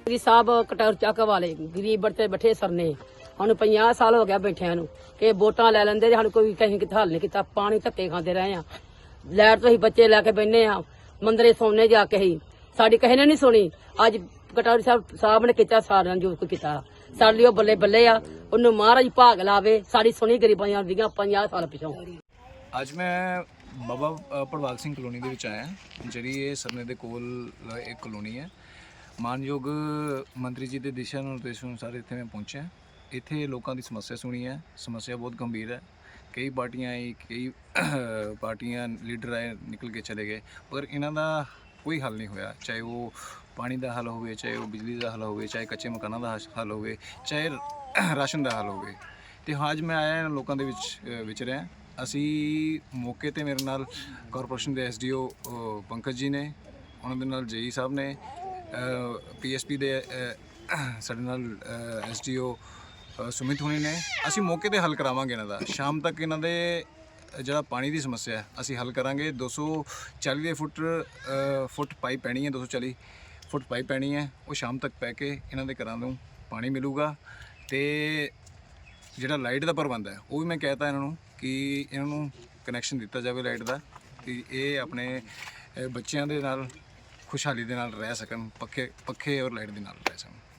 ਮੰਤਰੀ ਸਾਹਿਬ ਕਟਰ ਚੱਕ ਵਾਲੇ ਗਰੀਬ ਬੱਚੇ ਬੈਠੇ ਸਰਨੇ। ਸਾਨੂੰ 50 ਸਾਲ ਹੋ ਗਿਆ ਬੈਠਿਆਂ ਨੂੰ ਕਿ ਵੋਟਾਂ ਲੈ ਲੈਂਦੇ ਸਾਨੂੰ ਕੋਈ ਕਹੀਂ ਕਿਤੇ ਹੱਲ ਨਹੀਂ ਕੀਤਾ ਪਾਣੀ ਧੱਕੇ ਖਾਂਦੇ ਰਹੇ ਆ ਲੈਟ ਤੋਂ ਹੀ ਬੱਚੇ ਲੈ ਕੇ ਬੈਠੇ ਆ ਮੰਦਰੇ ਸੌਣੇ ਜਾ ਕੇ ਹੀ। ਸਾਡੀ ਕਿਸੇ ਨੇ ਨਹੀਂ ਸੁਣੀ। ਅੱਜ ਕਟੌਰੀ ਸਾਹਿਬ ਸਾਹਿਬ ਨੇ ਕੀਤਾ ਸਾਰਿਆਂ ਜੋ ਕੁਝ ਕੀਤਾ। ਸਾਡੇ ਲਈ ਉਹ ਬੱਲੇ ਬੱਲੇ ਆ। ਉਹਨੂੰ ਮਹਾਰਾਜ ਭਾਗ ਲਾਵੇ। ਸਾਡੀ ਸੁਣੀ ਗਰੀਬਾਂ ਦੀਆਂ 50 ਸਾਲ ਪਿਛੋਂ। ਅੱਜ ਮੈਂ ਬਾਬਾ ਅ, ਸਿੰਘ ਕਲੋਨੀ ਦੇ ਵਿੱਚ ਆਇਆ। ਜਿਹੜੀ ਇਹ ਸਰਨੇ ਦੇ ਕੋਲ ਇੱਕ ਕਲੋਨੀ ਹੈ। ਮਾਨਯੋਗ ਮੰਤਰੀ ਜੀ ਦੇ ਦਿਸ਼ਾ ਨਿਰਦੇਸ਼ ਅਨੁਸਾਰ ਇੱਥੇ ਮੈਂ ਪਹੁੰਚਿਆ। ਇੱਥੇ ਲੋਕਾਂ ਦੀ ਸਮੱਸਿਆ ਸੁਣੀ ਹੈ। ਸਮੱਸਿਆ ਬਹੁਤ ਗੰਭੀਰ ਹੈ। ਕਈ ਪਾਰਟੀਆਂ ਆਈ, ਕਈ ਪਾਰਟੀਆਂ ਲੀਡਰ ਆਏ, ਨਿਕਲ ਕੇ ਚਲੇ ਗਏ। ਪਰ ਇਹਨਾਂ ਦਾ ਕੋਈ ਹੱਲ ਨਹੀਂ ਹੋਇਆ। ਚਾਹੇ ਉਹ ਪਾਣੀ ਦਾ ਹੱਲ ਹੋਵੇ, ਚਾਹੇ ਉਹ ਬਿਜਲੀ ਦਾ ਹੱਲ ਹੋਵੇ, ਚਾਹੇ ਕੱਚੇ ਮਕਾਨਾਂ ਦਾ ਹੱਲ- ਹੋਵੇ, ਚਾਹੇ ਰਾਸ਼ਨ ਦਾ ਹੱਲ ਹੋਵੇ। ਤੇ ਅੱਜ ਮੈਂ ਆਇਆ ਇਹਨਾਂ ਲੋਕਾਂ ਦੇ ਵਿੱਚ ਵਿਚਰਿਆ ਅਸੀਂ ਮੌਕੇ ਤੇ ਮੇਰੇ ਨਾਲ ਕਾਰਪੋਰੇਸ਼ਨ ਦੇ ਐਸਡੀਓ ਪੰਕਜ ਜੀ ਨੇ, ਉਹਨਾਂ ਦੇ ਨਾਲ ਜੇਈ ਸਾਹਿਬ ਨੇ ਪੀਐਸਪੀ ਦੇ ਸਾਡੇ ਨਾਲ ਐਸਡੀਓ ਸੁਮਿਤ ਹੁਣੀ ਨੇ। ਅਸੀਂ ਮੌਕੇ ਤੇ ਹੱਲ ਕਰਾਵਾਂਗੇ ਇਹਨਾਂ ਦਾ। ਸ਼ਾਮ ਤੱਕ ਇਹਨਾਂ ਦੇ ਜਿਹੜਾ ਪਾਣੀ ਦੀ ਸਮੱਸਿਆ ਹੈ, ਅਸੀਂ ਹੱਲ ਕਰਾਂਗੇ। 240 ਦੇ ਫੁੱਟ ਫੁੱਟ ਪਾਈਪ ਪੈਣੀ ਹੈ 240 ਫੁੱਟ ਪਾਈਪ ਪੈਣੀ ਹੈ। ਉਹ ਸ਼ਾਮ ਤੱਕ ਪੈ ਕੇ ਇਹਨਾਂ ਦੇ ਘਰਾਂ ਨੂੰ ਪਾਣੀ ਮਿਲੂਗਾ। ਤੇ ਜਿਹੜਾ ਲਾਈਟ ਦਾ ਪ੍ਰਬੰਧ ਹੈ, ਉਹ ਵੀ ਮੈਂ ਕਹਿਤਾ ਇਹਨਾਂ ਨੂੰ ਕਿ ਇਹਨਾਂ ਨੂੰ ਕਨੈਕਸ਼ਨ ਦਿੱਤਾ ਜਾਵੇ ਲਾਈਟ ਦਾ। ਕਿ ਇਹ ਆਪਣੇ ਬੱਚਿਆਂ ਦੇ ਨਾਲ ਖੁਸ਼ਹਾਲੀ ਦੇ ਨਾਲ ਰਹਿ ਸਕਣ ਪੱਖੇ ਪੱਖੇ ਔਰ ਲਾਈਟ ਦੇ ਨਾਲ ਰਹਿ ਸਕਣ।